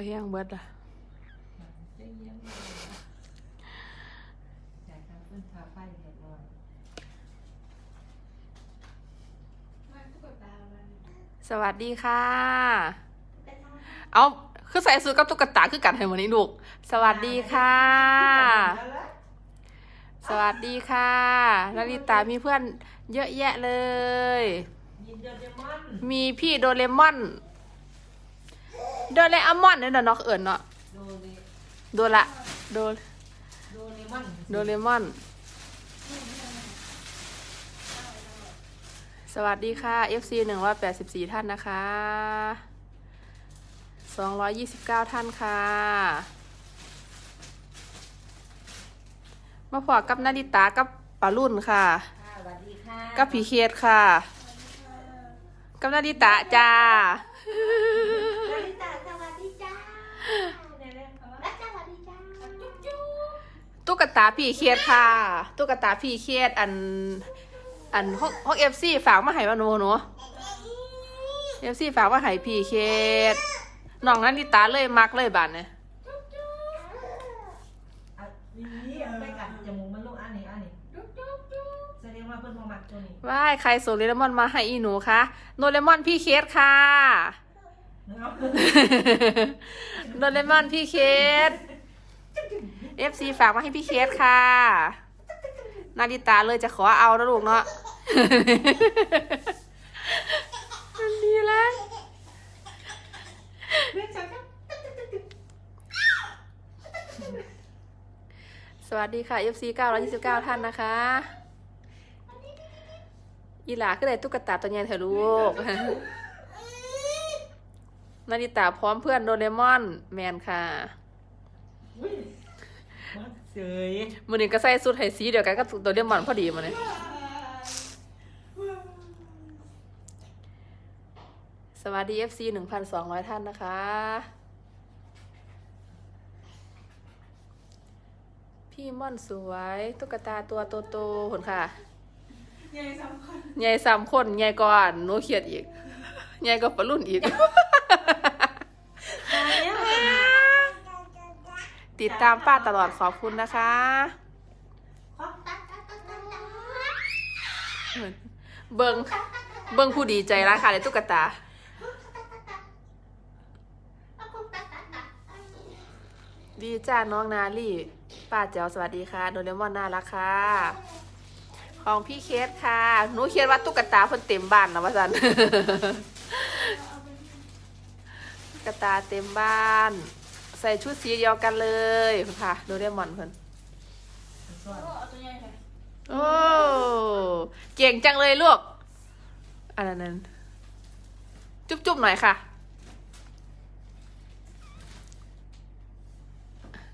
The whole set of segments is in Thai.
อยแห้งเบิดล่ะสวัสดีค่ะ เอาคือใส่สูทกับตุ๊กตาคือกันให้วันนี้ลูก สวัสดีค่ะ สวัสดีค่ะนาริตามีเพื่อนเยอะแยะเลย มีพี่โดเรมอน โดเรมอนเนี่ยนะเนาะเอิญเนาะโดเรโดละโดโดเรมอนโดเรมอน สวัสดีค่ะ FC หนึ่งร้อยแปดสิบสี่ท่านนะคะสองร้อยยี่สิบเก้าท่านค่ะ มาพอกับนาริตากับปารุ่นค่ะค่ะสวัสดีค่ะ กับผีเคสค่ะ กับนาริตะจ้านา ตุ๊กตาผีเคสค่ะ ตุ๊กตาผีเคสอัน อันห้องห้องเอฟซีฝากมาให้มาหนูหนูเอฟซีฝากมาให้ผีเคสน้องนาริตาเลยมักเลยบานเนี่ยอะนี่เอาไปกัดจมูกมันลูกอันนี้อันนี้จุ๊บจุ๊บจุ๊บแสดงว่าเพิ่นบ่มักตัวนี้ว้ายใครส่งโดเรมอนมาให้อีหนูคะโดเรมอนพี่เคสค่ะเอาโดเรมอนพี่เคส เอฟซีฝากมาให้พี่เคสค่ะ นาริตาเลยจะขอเอานะลูกเนาะมันดีแล้วเรียสวัสดีค่ะ FC 929 ท่านนะคะอีหลาก็เลยตุ๊กตาตัวใหญ่เถอะลูกนาริตาพร้อมเพื่อนโดเรมอนแมนค่ะ เสยมือนี้ก็ใส่สุดไฮสีเดียวกันก็โดเรมอนพอดีมาเลยสวัสดี FC 1,200 ท่านนะคะ พี่ม่อนสวย ตุ๊กตาตัวโตๆคนค่ะใหญ่สำคัญใหญ่สามคนใหญ่ก่อนหนูเขียดอีกใหญ่กว่าปลารุ่นอีก ติดตามป้าตลอดขอบคุณนะคะ เบิงเบิงผู้ดีใจร้ายค่ะเลยตุ๊กตา ดีจ้าน้องนาลี่ ป้าเจ๋วสวัสดีค่ะโดเรมอนน่ารักค่ะ ของพี่เคสค่ะ หนูเขียนว่าตุ๊กตาเพิ่นเต็มบ้านนะว่าสันตุ๊กตาเต็มบ้าน ใส่ชุดสีเดียวกันเลยค่ะโดเรมอนเพิ่นเอาตัวใหญ่ค่ะโอ้เก่งจังเลยลูกอันนั้น จุ๊บๆหน่อยค่ะ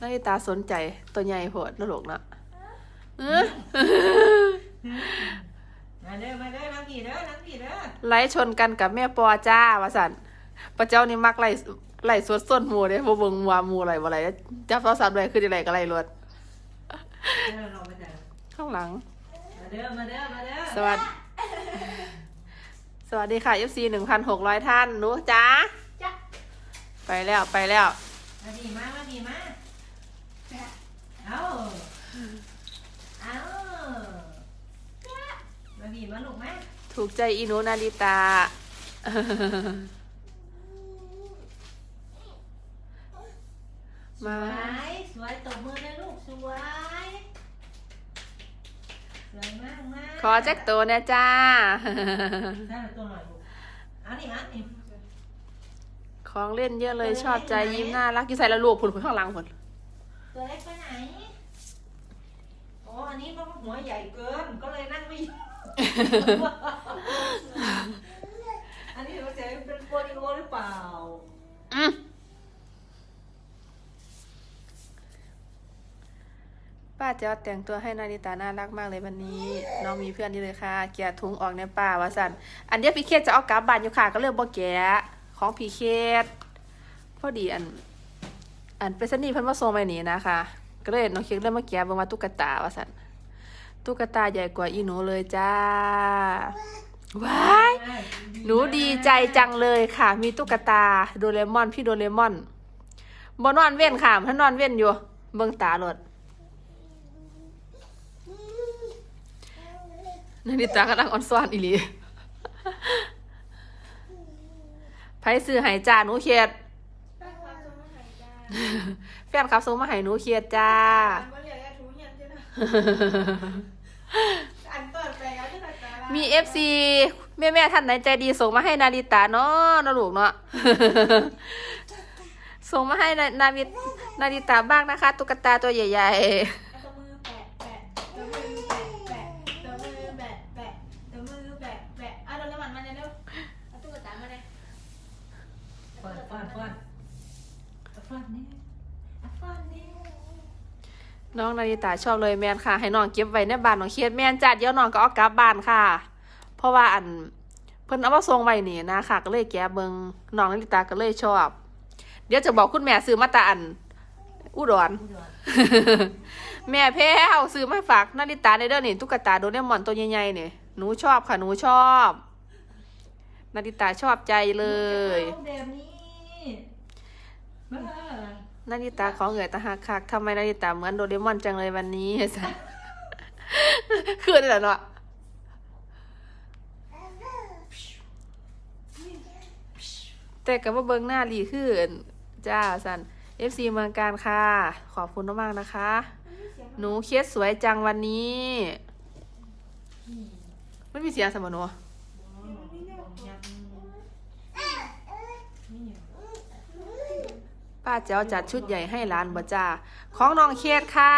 นาฬิตาสนใจตัวใหญ่โหดนะลูกเนาะเอ้อมาเด้อมาเด้อน้ำกี่เด้อน้ำกี่เด้อไล่ชนกันกับแม่ปอจ้าวาสันพระเจ้านี่มักไล่ ไล่สวดส้นหมูเนี่ยบ่เบิ่งว่าหมูอะไรบ่อะไรจับโทรศัพท์ด้วยคืออะไรก็ไล่รวดเด้อเราไปเด้อข้างหลัง มาเด้อ มาเด้อ มาเด้อ สวัสดี สวัสดีค่ะ FC หนึ่งพันหกร้อยท่านหนูจ้าจ้ะไปแล้วไปแล้ว มาดีมามาดีมาเอาเอามาดีมาลูกมาถูกใจอีหนูนาริตา มาวยสวยตบมือเลยลูกสวย สวยมากมากขอแจ็คโตวเนี่ยจ้าได้ตัวหน่อยลูกเอันนี้อันนี้ของเล่นเยอะเลยชอบใจยิ้มน่ารักอยู่ใส่ละลูกผุนผุนข้างหลังผุนตัวเล็กไปไหนโอ้อันนี้มันหัวใหญ่เกินก็เลยนั่งไม่อยู่อันนี้เราจะเป็นโปลิโอหรือเปล่า อืม ป้าจ้าแต่งตัวให้นาริตาน่ารักมากเลยวันนี้ น้องมีเพื่อนนี่เลยค่ะเกียร์ถุงออกในป่าวาสันอันเดียวพี่เคสจะเอากลับบ้านอยู่ค่ะก็เลือกบ่แกะของพี่เคสพอดีอัน อันเป็นสนีเพิ่นมาส่งไปนี่นะคะ ก็เลยน้องเค้กเริ่มมาแกะเบิ่งว่าตุ๊กตาวาสันตุ๊กตาใหญ่กว่าอีหนูเลยจ้าว้ายหนูดีใจจังเลยค่ะ มีตุ๊กตาโดเรมอนพี่โดเรมอนบ่นอนเว้นค่ะถ้านอนเว้นอยู่ เบิ่งตาโลด นาฬิตากำลังอ่อนซ้อนอีหลีไผซื้อให้จ้าหนูเขียดป้าครับจะมาหายจ้าแฟนครับส่งมาให้หนูเขียดจ้าอันบ่เหลือแค่ถุงเงินใช่ไหมอันเปิดไปแล้วที่ไหนจ้ามี FC แม่แม่ๆท่านไหนใจดีส่งมาให้นาริตาเนาะนะลูกเนาะส่งมาให้นานาวินาริตาบ้างนะคะ ตุ๊กตาตัวใหญ่ตัวมือแปะแปะตัวมือแปะแปะตัวมือแปะแปะตัวมือแปะแปะอะโดนน้ำมันมาเนี่ยเร็วเอาตุ๊กตามาเนี่ย ฟอนฟอนฟอนฟอนนี่ฟอนนี่ ๆ น้องนาริตาชอบเลยแมนค่ะ ให้น้องเก็บไว้ในบ้านน้องเครียดแมนจัดเดี๋ยวน้องก็เอากลับบ้านค่ะ เพราะว่าอันเพิ่นเอามาส่งไว้นี่นะค่ะ ก็เลยแกะเบิงน้องนาริตาก็เลยชอบ เดี๋ยวจะบอกคุณแม่ซื้อมาแตาอันอุดรอุดรแม่แพ้เอาซื้อมาฝากนาริตาในเด้อนี่ตุ๊กตาโดเรมอนตัวใหญ่ๆนี่หนูชอบค่ะหนูชอบนาริตาชอบใจเลยแบบนี้บ้า นาริตาของเอ๋ยตาหักคักทำไมนาริตาเหมือนโดเรมอนจังเลยวันนี้สันคือนี่แหละเนาะแต่กับว่าเบิงหน้าลีขึ้นจ้าสัน FC เมืองการค่ะ ขอบคุณมากๆนะคะ หนูเคสสวยจังวันนี้ ไม่มีเสียงสมอนัว ป้าเจ้าจัดชุดใหญ่ให้ร้านบ่จ้าของน้องเคสค่ะ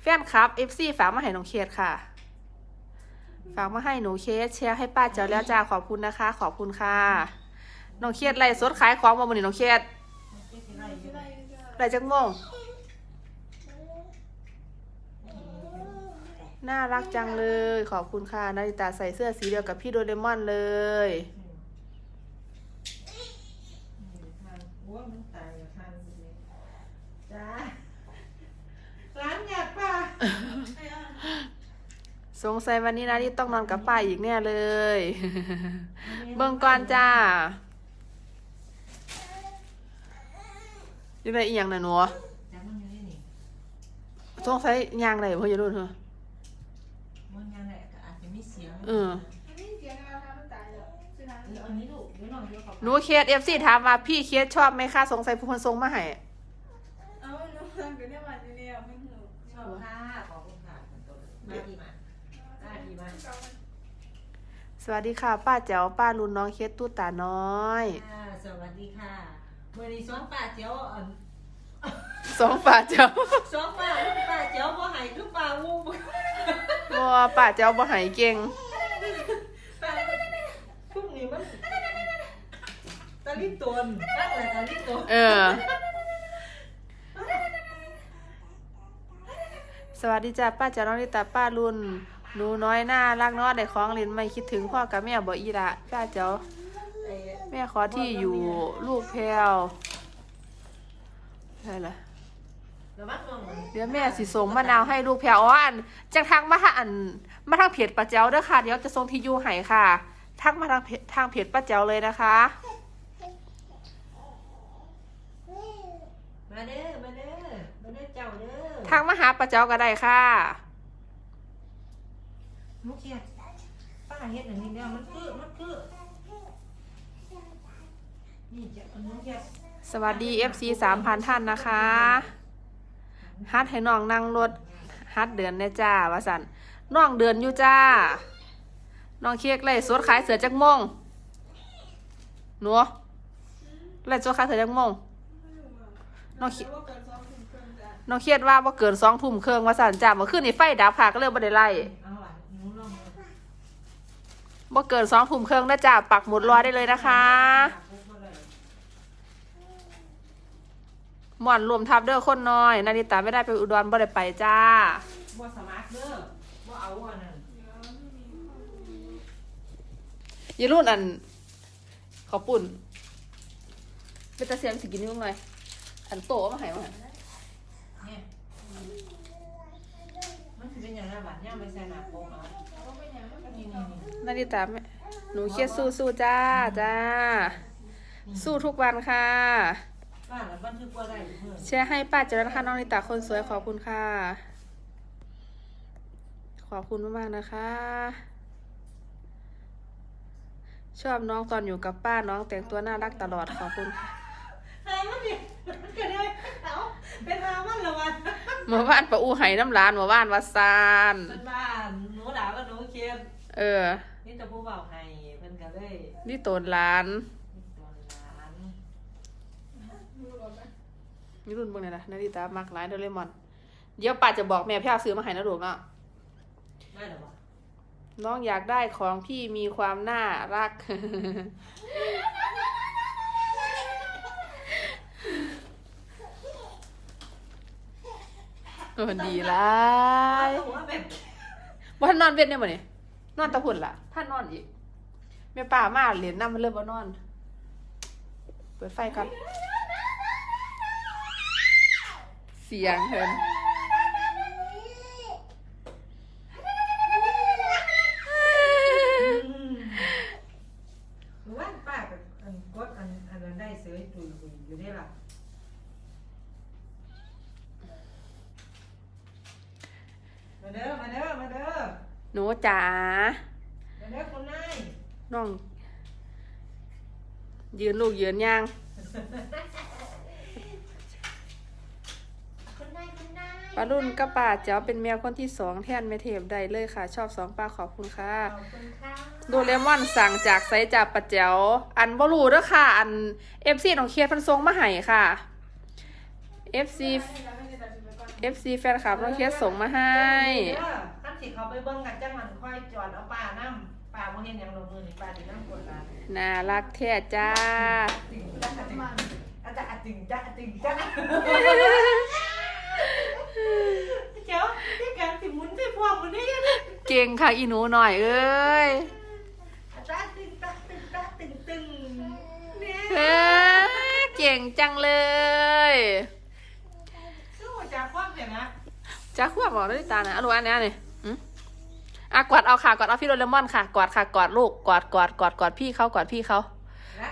แฟนคลับ FC ฝากมาให้น้องเคสค่ะ ฝากมาให้หนูเคสแชร์ให้ป้าเจ้าแล้วจ้าขอบคุณนะคะ ขอบคุณค่ะน้องเคสไล่สดขายของมาบนนี้น้องเคสไล่จักโมงน่ารักจังเลย ขอบคุณค่ะนาริตาใส่เสื้อสีเดียวกับพี่โดเรมอนเลย โอ้ยมันตายอะทันเลยจ้าร้านหยาดป่ะสงสัยวันนี้นาริต้องนอนกับป้าอีกแน่เลย เบิ่งก่อนจ้ายังไงอีกอย่างน่ะหนูจ้ามันอยู่นี่นี่สงสัยยางอะไรเพื่อจะรู้เถอะมันยังไงก็อาจจะมีเสียงเออ อันนี้เสียงอะไรคะมันตายแล้วใช่ไหมเดี๋ยวอันนี้ลูกเดี๋ยวน้องเดี๋ยวขอหนูเคสเอฟซีถามว่าพี่เคสชอบไหมคะสงสัยผู้คนทรงมาให้เอาหนูฟังกันเนี่ยวันนี้เนี่ยไม่หนูชอบค่ะขอบคุณค่ะมาดีมามาดีมาสวัสดีค่ะ ป้าแจ๋วป้ารุนน้องเคสตู้ตาน้อย ค่ะสวัสดีค่ะเมื่อนี้สองป้าเจียวอันสองป้าแจ๋วสองป้าป้าเจียวบ่ใหายคือป้าวูบบ่ป้าแจ๋วบ่ใหายเก่งป้าพรุ่ง นี้มันตะลิตนป้าอะตะลิตนเออ สวัสดีจ้าป้าจ๋าน้องนิตาป้ารุนหนูน้อยน่ารักเนาะได้ของเล่นไม่คิดถึงพ่อกับแม่บ่อีละป้าเจ๋าแม่ขอที่อยู่ลูกแพรวใช่ละระวังน้องเดี๋ยวแม่สิส่งมะนาวให้ลูกแพรวอ๋ออันจังทักมาทางอันมาทางเพจป้าเจ๋าเด้อค่ะ เดี๋ยวจะส่งที่อยู่ให้ค่ะ ทักมาทางเพจทางเพจป้าเจ๋วเลยนะคะ มาเด้อ มาเด้อ มาเด้อเจ้าเด้อทักมาหาป้าเจ๋วก็ได้ค่ะมุกเชียป้าเฮ็ดอันนี้แล้วมันคือมันคือนี่จะอันนี้จะสวัสดี FC สามพันท่านนะคะฮัดให้น้องนั่งรถฮัดเดือนแน่จ้าว่าสันน้องเดือนอยู่จ้า น้องเค้กไล่สดขายเสือจักมงหนูไล่สดขายเสือจักมงน้องเค้กน้องเคียดว่าบ่าเกินสองทุ่มเครื่องว่าสันจ้ามื่อคืนนี่ไฟดับค่ะก็เลยบ่ได้ไล่เอาอะหนูลองเลยบ่เกินสองทุ่มเครื่องนะจ้าปักหมุดรอได้เลยนะคะม่อนรวมทับเด้อคนน้อย นาริตาไม่ได้ไปอุดรบ่ได้ไปจ้าบ่สมัครเด้อบ่เอาอันนั้น อ ย่ารุ่นอันขอปุ่นเป็นตาเสียมสิกินยุ่งหน่อยอันโตเอามาให้มาเนี่ยมันสิเป็นอย่างไรบัดเนี่ยไม่ใส่หน้าโปกเอาเอาไปอย่างนั้นก็นี่นี่นี่นี่นาริตาไม่หนูเครียดสู้สู้จ้าจ้า สู้ทุกวันค่ะ บ้านแล้วบันทึกว่าได้เมื่อแชร์ให้ป้าเจริญนะคะน้องนิตาคนสวยขอบคุณค่ะ ขอบคุณมากๆนะคะ ชอบน้องตอนอยู่กับป้าน้องแต่งตัวน่ารักตลอดขอบคุณค่ะหามันดิมันเกิดอะไรเอาเป็นหามันละวันเมื่อวานปะอูไห้น้ำร้านเมื่อวานวาซานเป็นบ้านหนูด่าก็หนูเคียนเออ นี่จะผู้เบาให้เพิ่นก็เลยนี่โตนร้านนี่ตัวหลานนี่รุ่นเบิ่งเนี่ยนะนาริตามักหลายโดเรมอน เดี๋ยวป้าจะบอกแม่พี่อาซื้อมาให้นะลูกเนาะได้หรอวะ น้องอยากได้ของพี่มีความน่ารักเออดีหลายหัวแบบว่าท่านนอนเวียนเนี่ยบ่เนี่ยนอนตะพุ่นล่ะ ท่านนอนอีกแม่ป่ามาเหรียญน้ำมันเริ่มบ่นอน เปิดไฟก่อน เสียงเพิ่น หนูว่าป้ากับอันกดอันอันนั้นได้เสยตุยตุยอยู่ได้ล่ะมาเด้อมาเด้อมาเด้อหนูจ๋ามาเด้อคนนายน้อง ยืนลูกยืนย่าง คุณนายคุณนาย ปลารุ่นกับป่าเจ้าเป็นแมวคนที่สองแทนแม่เทพได้เลยค่ะ ชอบสองป้าขอบคุณค่ะขอบคุณค่ะโดเรมอนสั่งจากไซจากปะเจ๋วอันบรูเด้อค่ะ อันเอฟซีน้องเคียดเพันทรงมาให้ค่ะเอฟซีเอฟซีแฟนคลับน้องเคียดส่งมาให้ขั้นสิเขาไปเบิ่งกันจังมันค่อยจอดเอาป้าน้ำป้าบ่เห็นหยังลงมือนี่ป้าสิน้ำกดลานน่ารักแท้จ้าติ่งจ้าติ่งอาจจะติ่งจ้าติ่งจ้า เจ้าที่การสิหมุนสิพวงมันนี่เก่งค่ะอีหนูหน่อยเอ้ยอาจารย์ติ่งจ้าติ่งจ้าติ่งติ่งเนี่ยเอ้ยเก่งจังเลยสู้จากความเห็นนะจ้าขวบบอกด้วยตานะเอาลูกอันนี้นี่อืมอะกอดเอาค่ะกอดเอาพี่โดเรมอนค่ะกอดค่ะกอดลูกกอดกอดกอดกอดพี่เขากอดพี่เขา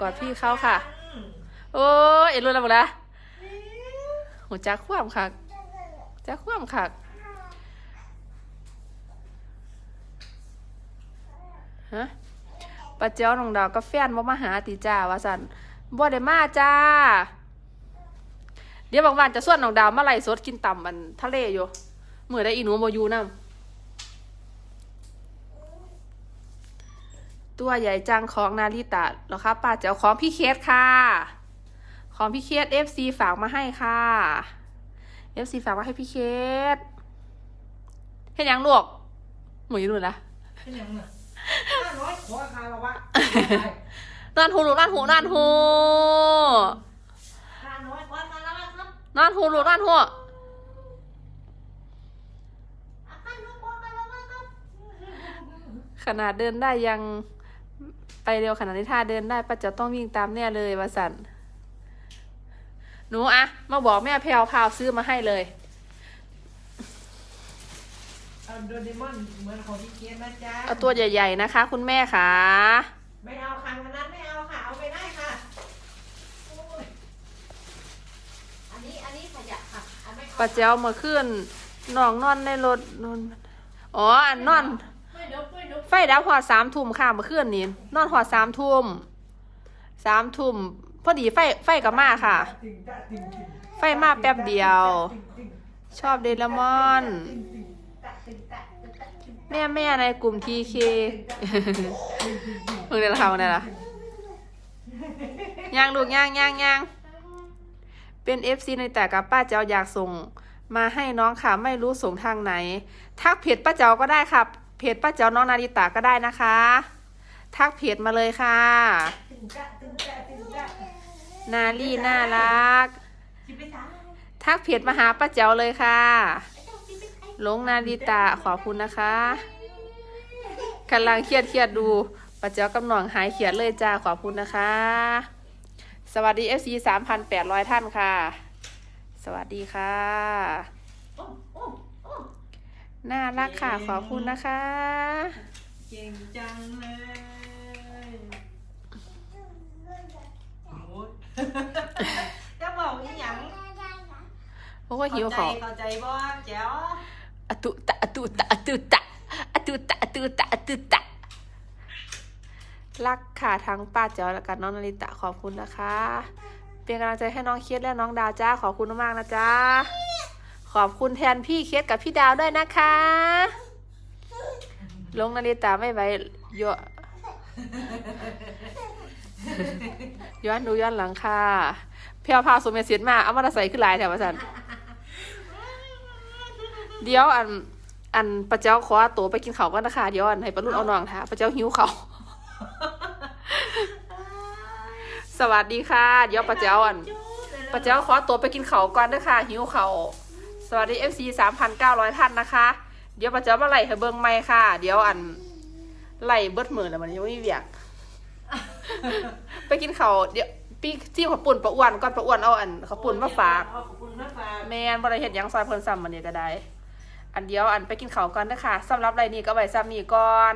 กอดพี่เขาค่ะ โอ้ยเอ็นรู้แล้วหมดละหัวจ้าขวบค่ะ จ้าขวบค่ะฮะป้าเจ้าน้องดาวกับแฟนบ่มาหาติจ้าว่าสันบ่ได้มาจ้า เดี๋ยวบางวันจะส่วนน้องดาวมาไล่สดกินต่ำมันทะเลอยู่เมือได้อีหนูบ่อยู่นำตัวใหญ่จังของนาริตะเหรอคะป้าเจ้าของพี่เคสค่ะ ของพี่เคส FC ฝากมาให้ค่ะ FC ฝากมาให้พี่เคสเห็นยังลูกหมูอยูนู่นละเป็นยังไงห้าร้อยขอคารวะนอนหูลูกนอนหูนอนหูห้าร้อยขอคารวะครับนอนหูลูกนอนหูอาการลูกบอกกันแล้วว่าครับขนาดเดินได้ยังไปเร็วขนาดนี้ถ้าเดินได้ป้าจะต้องวิ่งตามแน่เลยวาสัน หนูอะมาบอกแม่แพลวพาวซื้อมาให้เลยเอาโดเรมอนเหมือนของพี่เกียรนะจ๊ะเอาตัวใหญ่ ๆนะคะ คุณแม่ค่ะ ไม่เอาค่ะวันนั้นไม่เอาค่ะ เอาไปได้ค่ะโอ้ยอันนี้อันนี้ขยะค่ะอันไม่เอาป้าเจ้ามาขึ้นน้องนอนในรถนอนอ๋ออันนอน ไม่เดี๋ยวไม่เดี๋ยวไฟดับหอดสามทุ่มค่ะเมื่อคืนนี้นอนหอดสามทุ่มสามทุ่ม พอดีไฟไฟกับมาค่ะติ่งจ๊ะติ่งติ่งไฟมาแป๊บเดียวติ่งติ่งชอบเดลมอนติ่งติ่งจ๊ะติ่งจ๊ะติ่งจ๊ะติ่งแม่แม่ในกลุ่มทีเคเพิ่งได้ละค่ะวันนี้ละย่างลูกย่างย่างย่างเป็นเอฟซีในแต่กับป้าเจ้าอยากส่งมาให้น้องค่ะไม่รู้ส่งทางไหน ทักเพจป้าเจ้าก็ได้ค่ะเพจป้าเจ้าน้องนาริตาก็ได้นะคะ ทักเพจมาเลยค่ะ นาลี่น่ารักจิบไปจ้าทักเพจมาหาป้าเจ้าเลยค่ะหลงนาริตาขอบคุณนะคะกำลังเครียดเครียดดูป้าเจ้ากำนองหายเครียดเลยจ้าขอบคุณนะคะ สวัสดี FC 3,800ท่านค่ะ สวัสดีค่ะโอ้โอ้โอ้น่ารักค่ะขอบคุณนะคะ เก่งจังเลยโอ้ย จะบอกราะว่าหิวเขาวเข้าใจบ่แจ๋วอะตุตะอะตุตะอะตุตะอะตุตะอะตุตะอะตุตะรักค่ะทั้งป้าเจ้าและกันน้องนาริตะขอบคุณนะคะ เป็นกำลังใจให้น้องเคสและน้องดาวจ้าขอบคุณมากๆนะจ้าขอบคุณแทนพี่เคสกับพี่ดาวด้วยนะคะ ลงนาริตะไม่ไหวเยอะ ย้อนดูย้อนหลังค่ะเพียวพาสมเมสิทธิ์มาเอามาใส่ขึ้นลายแถวสันเดี๋ยวอัน อันปะเจ้าขอตัวไปกินข้าวกันนะคะเดี๋ยวอันให้ปะรุ่นเอาน้องท่าปะเจ้าหิวเขาวสวัสดีค่ะ เดี๋ยวปะเจ้าอันปะเจ้าขอตัวไปกินข้าวก่อนนะคะหิวเขาวสวัสดี FC สามพันเก้าร้อยท่านนะคะ เดี๋ยวปะเจ้ามาไล่ให้เบิ่งไม่ค่ะ เดี๋ยวอันไล่เบิดมือแล้วมันยังไม่มีเวียก ไปกินเขาวเดี๋ยวพี่ที่ขาวปุ่นปะอ้วนก่อนปะอ้วนเอาอันขาวปุ่นมาฝาก ขอบคุณมาฝากแมนบริเห็ดหยังซอยเพิ่นซ้ำมันนี่ก็ได้ อันเดียวอันไปกินข้าวก่อนนะคะสำหรับไรนี้ก็ไว้ซ้ำนี้ก่อน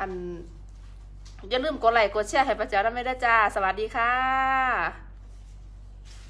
อันอย่าลืมกดไลค์กดแชร์ให้ประเจ้าด้วยไม่ได้จ้า สวัสดีค่ะ